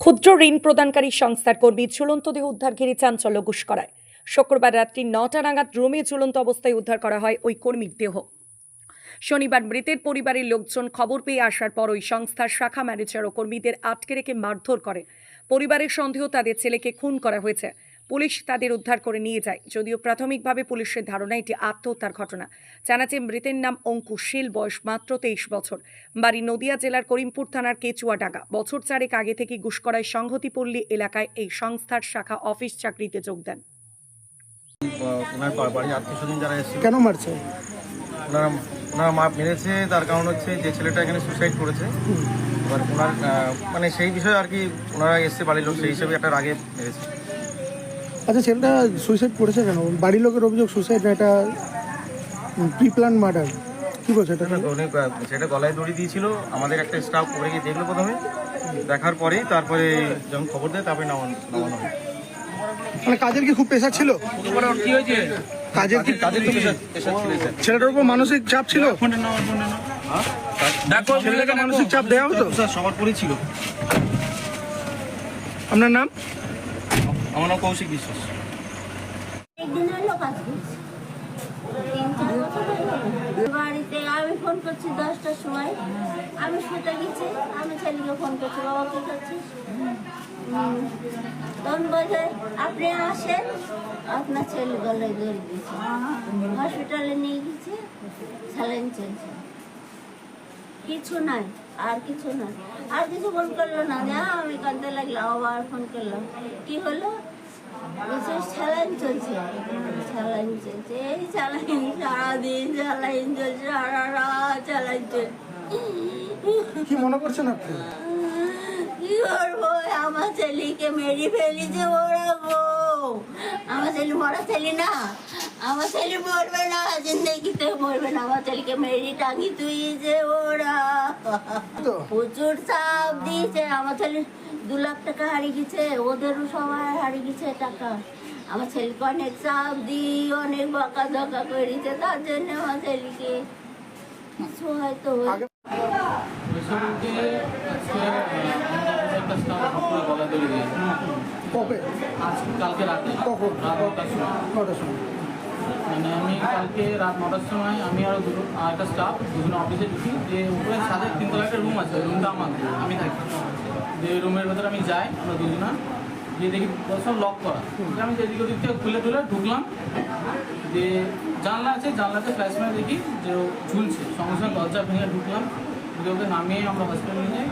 ক্ষুদ্র ঋণ প্রদানকারী সংস্থার কর্মী ঝুলন্ত দেহ উদ্ধার ঘিরে চাঞ্চল্য ঘুষ করায় শুক্রবার রাত্রি নটা নাগাদ রোমে ঝুলন্ত অবস্থায় উদ্ধার করা হয় ওই কর্মীর দেহ। শনিবার মৃতের পরিবারের লোকজন খবর পেয়ে আসার পর ওই সংস্থার শাখা ম্যানেজার ও কর্মীদের আটকে রেখে মারধর করে। পরিবারের সন্দেহ তাদের ছেলেকে খুন করা হয়েছে। পুলিশ তাদের উদ্ধার করে নিয়ে যায়। যদিও প্রাথমিকভাবে পুলিশের ধারণা এটি আত্মহত্যার ঘটনা। জানাচ্ছে মৃতের নাম অঙ্কুশ শীল বয়স মাত্র তেইশ বছর। বাড়ি নদিয়া জেলার করিমপুর থানার কেচুয়াডাঙ্গা। বছর চারেক আগে থেকে গুসকরায় সংহতিপল্লী এলাকায় এই সংস্থার শাখা অফিস চাকরিতে যোগ দেন। কেন মারছে? ওনারা ওনারা মা মেরেছে তার কারণ হচ্ছে যে ছেলেটা এখানে সুসাইড করেছে। এবার ওনার মানে সেই বিষয়ে আর কি ওনারা এসছে বাড়ির লোক সেই হিসেবে একটা রাগে মেরেছে। আচ্ছা ছেলেটা সুইসাইড করেছে কেন? বাড়ির লোকের অভিযোগ সুইসাইড না এটা প্রি প্ল্যান মার্ডার কি বলছে এটা? সেটা গলায় দড়ি দিয়েছিল আমাদের একটা স্টাফ করে গিয়ে দেখল প্রথমে দেখার পরেই তারপরে যখন খবর দেয় তারপরে নামানো নামানো হয়। মানে কাজের কি খুব প্রেশার ছিল? কি হয়েছে কাজের কি কাজের তো ছেলেটার উপর মানসিক চাপ ছিল? ছেলেটাকে মানসিক চাপ দেওয়া হতো? স্যার সবার পরেই ছিল। আপনার নাম? আমার নাম কৌশিক বিশ্বাস। বাড়িতে আমি ফোন করছি দশটার সময়। আমি শুতে গেছি আমি ছেলেকে ফোন করছি বাবা কি করছিস উম, তখন বলছে আপনি আসেন আপনার ছেলে গলায় দৌড় দিয়েছে। হসপিটালে নিয়ে গেছে স্যালাইন চলছে কিছু নাই। আর কিছু নাই আর কিছু ফোন করল না। যে আমি কাঁদতে লাগলাম আবার ফোন করলাম। কি হলো? বলছে স্যালাইন চলছে। স্যালাইন চলছে। এই স্যালাইন সারাদিন স্যালাইন চলছে সারা রাত স্যালাইন চলছে। কি মনে করছেন আপনি? কি করব? আমার ছেলেকে মেরে ফেলিছে আমার ছেলে মরা ছেলে না। আমার ছেলে মরবে না জিন্দগিতে মরবে না। আমার ছেলেকে মেরে টাঙি তুইছে ওরা। প্রচুর চাপ দিয়েছে। আমার ছেলে দু লাখ টাকা হারিয়ে গেছে ওদেরও সবাই হারিয়ে গেছে টাকা। আমার ছেলেকে অনেক চাপ দিই অনেক বকা ধকা করেছে তার জন্য আমার ছেলেকে কিছু হয়তো কবে? কালকে রাতে। কখন? রাত নটার সময়। নটার সময়। মানে আমি কালকে রাত নটার সময় আমি আর দুটো আর একটা স্টাফ দুজন অফিসে ঢুকি। যে উপরে ছাদে তিনতলা একটা রুম আছে রুমটা আমার। আমি থাকি। যে রুমের ভেতরে আমি যাই, আমরা দুজনা। গিয়ে দেখি সব লক করা। আমি যেদিকে ওদিক থেকে খুলে টুলে ঢুকলাম। যে জানলা আছে, জানলাতে ফ্ল্যাশ মেরে দেখি যে ঝুলছে। সঙ্গে সঙ্গে দরজা ভেঙে ঢুকলাম। ঢুকে ওকে নামিয়ে আমরা হসপিটালে নিয়ে যাই।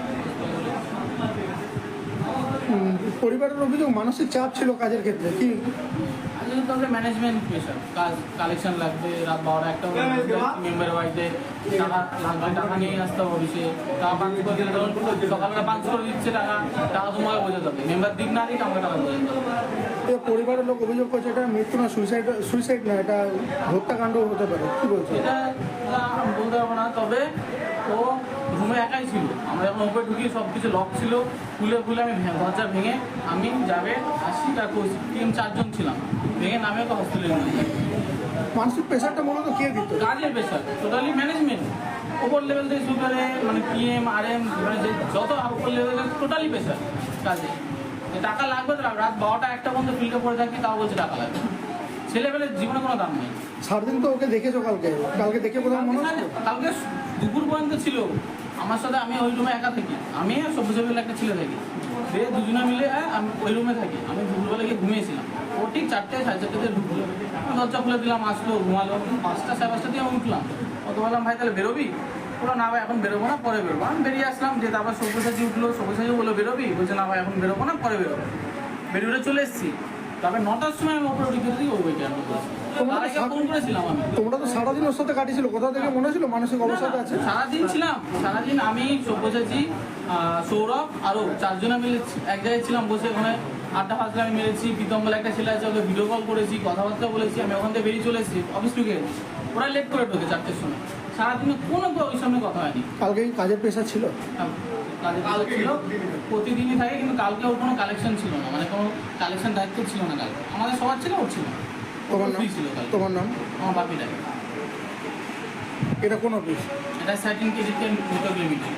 পরিবারের অভিযোগ, মানসিক চাপ ছিল কাজের ক্ষেত্রে, কি? তো আমাদের ম্যানেজমেন্ট প্রেশার কাজ কালেকশন লাগবে রাত বারোটা একটা মেম্বার বাড়িতে টাকা লাগবে টাকা নিয়ে আসতে হবে অফিসে টাকা পাঁচ করে দিলে ধরুন সকালবেলা পাঁচ করে দিচ্ছে টাকা টাকা তোমাকে বোঝাতে হবে। মেম্বার দিক না দিক আমাকে টাকা বোঝাতে হবে। এ পরিবারের লোক অভিযোগ করছে এটা মৃত্যু না সুইসাইড সুইসাইড না এটা হত্যাকাণ্ড হতে পারে কি বলছে? এটা এটা বলতে পারব না তবে ও রুমে একাই ছিল। আমরা যখন উপরে ঢুকি সব কিছু লক ছিল খুলে খুলে আমি দরজা ভেঙে আমি যাবে আশি টাকা তিন চারজন ছিলাম। ভেঙে নামে তো হসপিটালে নিয়ে যাই মানসিক প্রেশারটা মূলত কে দিত? কাজের প্রেশার টোটালি ম্যানেজমেন্ট ওপর লেভেল থেকে শুরু করে মানে পিএম আর এম মানে যে যত উপর লেভেল টোটালি প্রেশার কাজে। টাকা লাগবে তো রাত বারোটা একটা পর্যন্ত ফিল্ডে পড়ে থাকি তাও বলছে টাকা লাগবে। ছেলেবেলের জীবনে কোনো দাম নেই। সারাদিন তো ওকে দেখেছ কালকে। কালকে দেখে কোথাও মনে কালকে দুপুর পর্যন্ত ছিল। আমার সাথে আমি ওই রুমে একা থাকি। আমি আর সভ্য একটা ছেলে থাকি। সে দুজনে মিলে আমি ওই রুমে থাকি। আমি দুপুরবেলা গিয়ে ঘুমিয়েছিলাম। ও ঠিক চারটে, সাড়ে চারটেতে ঢুকলো। দরজা খুলে দিলাম, আসলো, ঘুমালো। পাঁচটা, সাড়ে পাঁচটা দিয়ে আমি উঠলাম। ও তো বললাম, ভাই, তাহলে বেরোবি? বলো না ভাই, এখন বেরোবো না, পরে বেরোবো। আমি বেরিয়ে আসলাম যে তারপর সব্যসাচী উঠল। সব্যসাচী বলল, বেরোবি? বলছে, না ভাই, এখন বেরোবো না, পরে বেরোবো। বেরিয়ে চলে এসেছি। তারপর নটার সময় আমি ওপরে উঠে দিই ওই তোমরা তো সারাদিন ওর সাথে কাটিয়েছিল থেকে মনে হয়েছিল মানসিক অবসাদে আছে? সারাদিন ছিলাম সারাদিন আমি সব্যসাচী সৌরভ আরও চারজনে মিলে এক জায়গায় ছিলাম বসে ওখানে আড্ডা ফাজলে আমি মেরেছি একটা ছেলে আছে ওকে ভিডিও কল করেছি কথাবার্তা বলেছি আমি ওখান থেকে বেরিয়ে চলে এসেছি অফিস ঢুকে ওরা লেট করে ঢোকে চারটের সময়। সারাদিনে কোনো ওই সামনে কথা হয়নি। কালকে কি কাজের প্রেশার ছিল? কাজে ভালো ছিল। প্রতিদিনই থাকে কিন্তু কালকে ওর কোনো কালেকশন ছিল না। মানে কোনো কালেকশন দায়িত্ব ছিল না কালকে। আমাদের সবার ছিল ওর ছিল। তোমার নাম? ছিল তোমার নাম? আমার বাপিটা এটা কোন অফিস এটা সার্টিন কেজিতে মিটার লিমিটেড